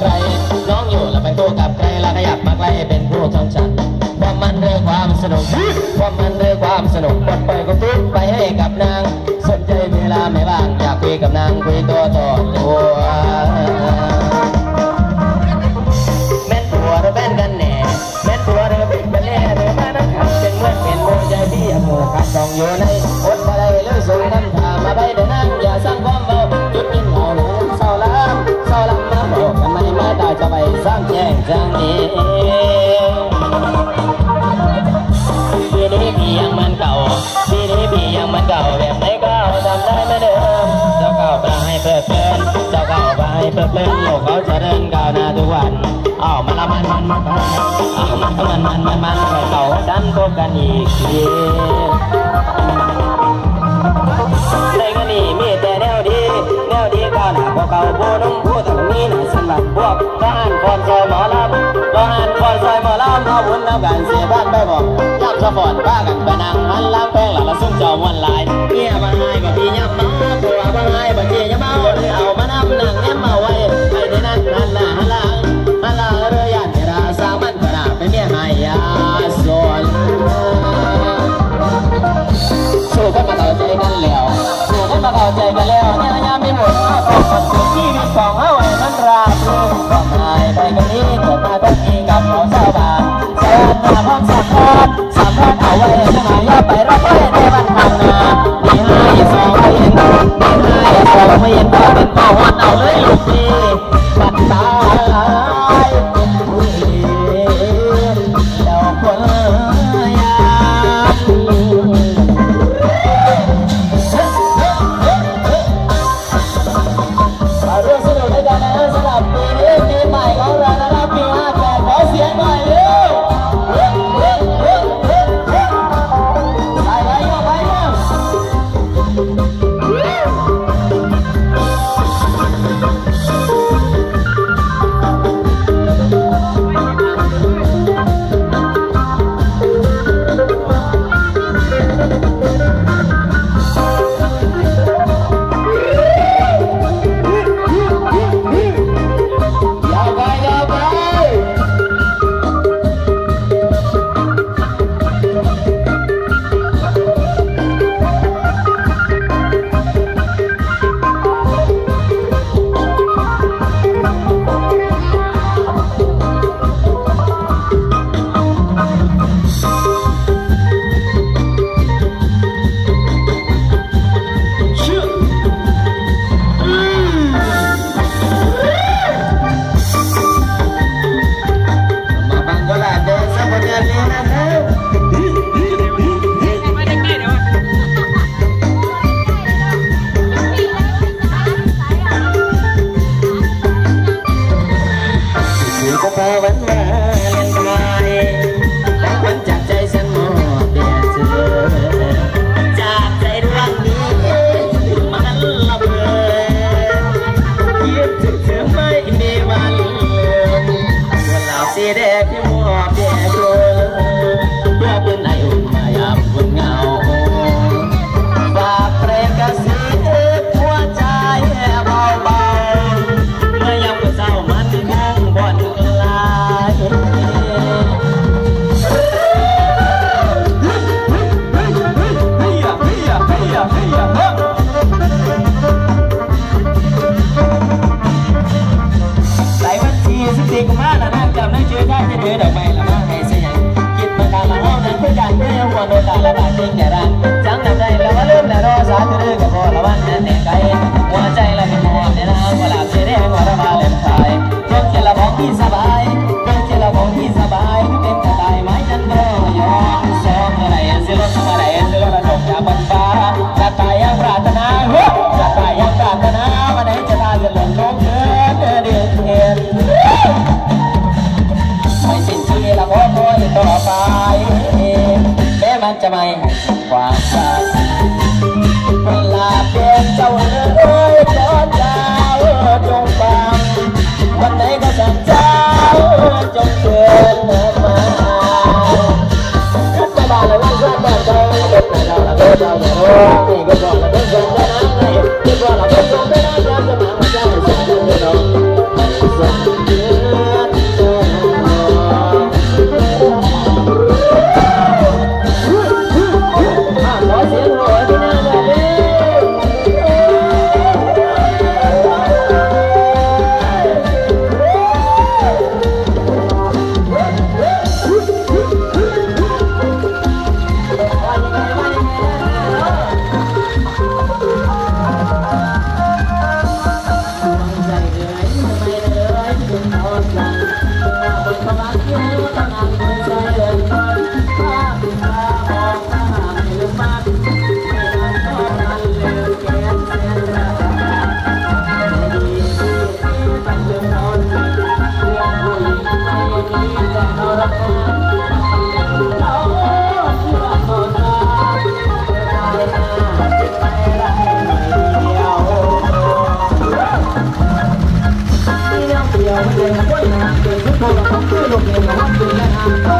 ใคร น้องอยู่แล้วไป็นคู่กับใครแล้วขยับมาใกล้เป็นผู้ทงฉันความมันเรื่องความสนุกความมันเรื่องความสนุกปลไปก็อยความทุกไปให้กับนาง สนใจเวลาไม่ว่างอยากคุยกับนางคุยตัวต่อตัวแม่นตัวหรือแม่นกันแน่แม่นตัวหรือเป็นกันแน่หรือมนั่งทำเป็นเมื่อเป็นโมใจพี่อโมคัดสองอยู่ใน ตึกเล่นโลกเขาจะเดินก้าวหน้าทุกวันอ้าวมันละมันมันมันมันมันมันมันมันมันไเก่าดันพบกันอีกทีในกันนี่มีแต่แนวดีแนวดีก้าวหน้าพวกเขาผู้นุ่มผู้ถังนี้นะฉันหลับพวกทหารคอนซอยหมอลำทหารคอนซอยหมอลำเอาบุญนวกันเสียบ้านไปบอกย่ำสะบอดบ้ากันไปนางมันลำแป้งหลังละซุ่มจอมวันลายเปียบมาให้ cho mày hạnh quả xa là biết châu lớn ơi, có trao trong vàng. Bên đấy có thằng trao trong trường mà cứ là bà là quên quên đời là quên đời Hãy subscribe cho kênh Gõ Để không bỏ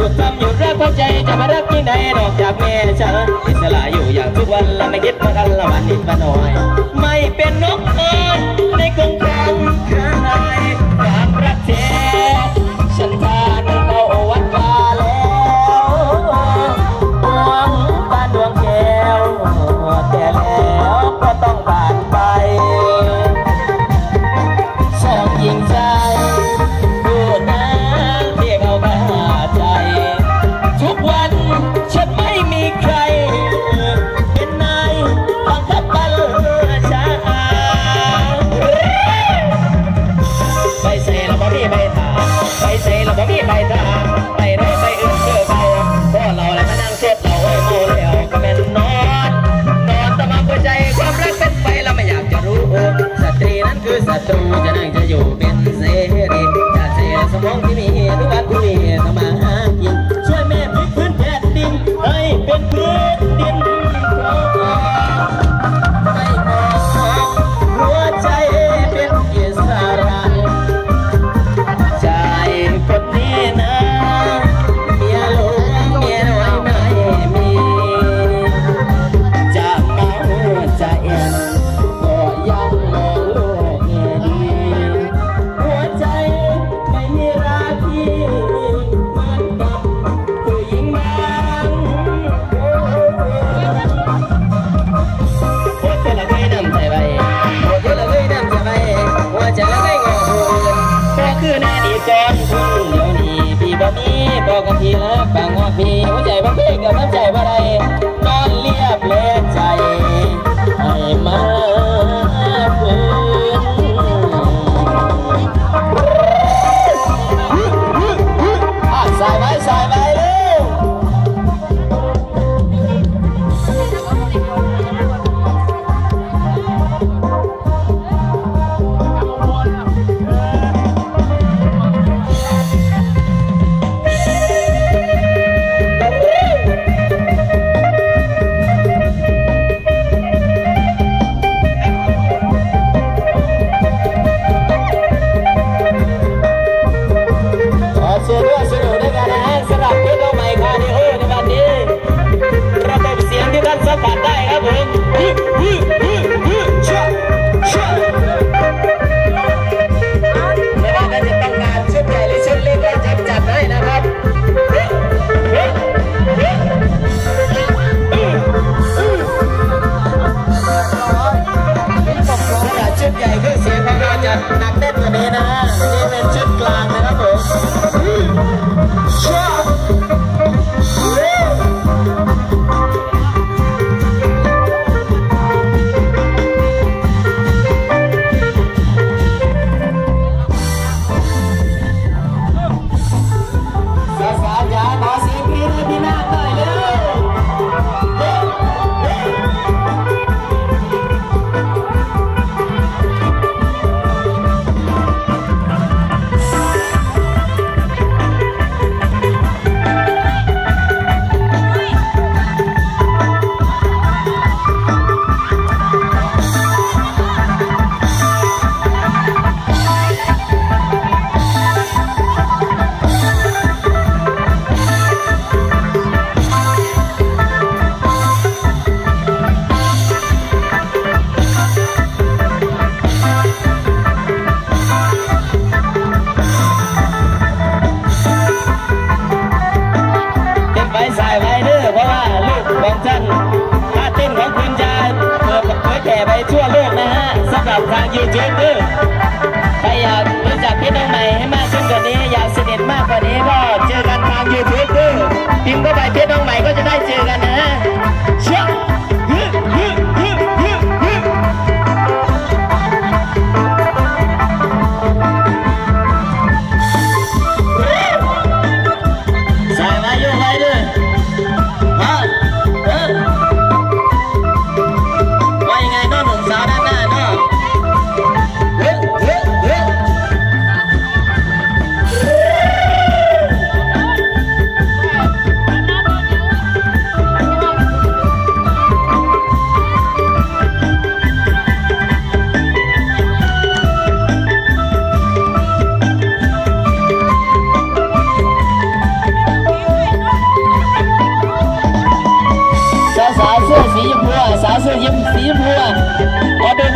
ยุดทำหยุดรักเพราใจจะมารักที่ไหนนอกจากแม่ฉันอิสระอยู่อย่างทุกวันละไม่คิดมากันละวันนิดมาหน่อย ไม่เป็นนกเอ นะปากงอพี่หัวใจบางพลงกับน้ำใจบ่ได้ JD kayak lu sakit dong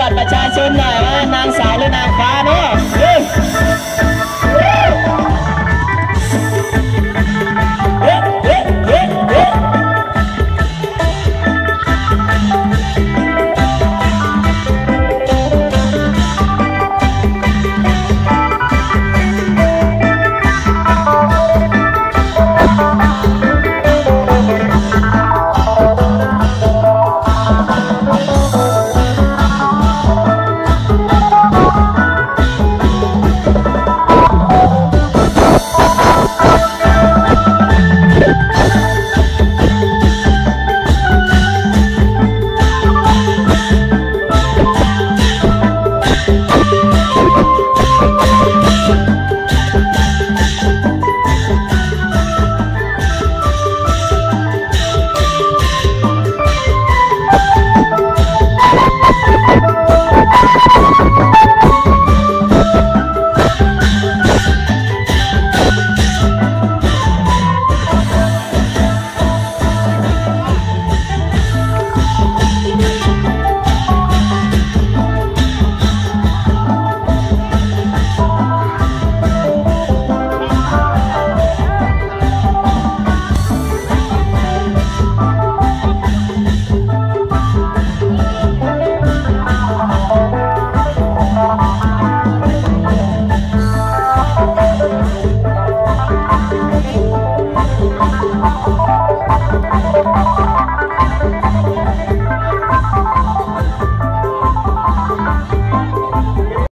บัตรประชาชนหน่อยว่านางสาวหรือนางฟ้า